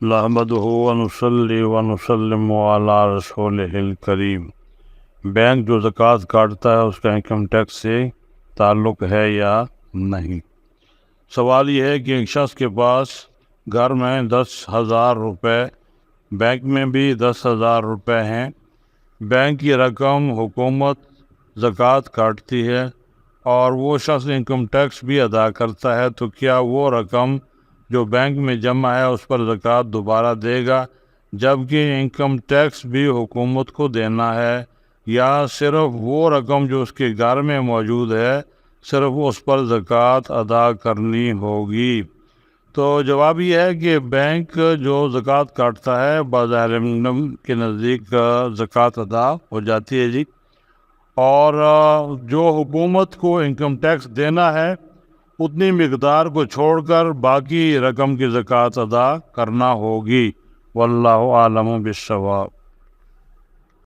محمد ونسلی ونسلم علی رسول الکریم۔ بینک جو زکوٰۃ کاٹتا ہے، اس کا انکم ٹیکس سے تعلق ہے یا نہیں؟ سوال یہ ہے کہ ایک شخص کے پاس گھر میں دس ہزار روپے، بینک میں بھی دس ہزار روپے ہیں۔ بینک کی رقم حکومت زکوٰۃ کاٹتی ہے اور وہ شخص انکم ٹیکس بھی ادا کرتا ہے، تو کیا وہ رقم جو بینک میں جمع ہے اس پر زکوٰۃ دوبارہ دے گا، جبکہ انکم ٹیکس بھی حکومت کو دینا ہے، یا صرف وہ رقم جو اس کے گھر میں موجود ہے، صرف اس پر زکوٰۃ ادا کرنی ہوگی۔ تو جواب یہ ہے کہ بینک جو زکوٰۃ کاٹتا ہے، بظاہر کے نزدیک زکوٰۃ ادا ہو جاتی ہے جی۔ اور جو حکومت کو انکم ٹیکس دینا ہے اتنی مقدار کو چھوڑ کر باقی رقم کی زکوٰۃ ادا کرنا ہوگی، واللہ عالم بالصواب۔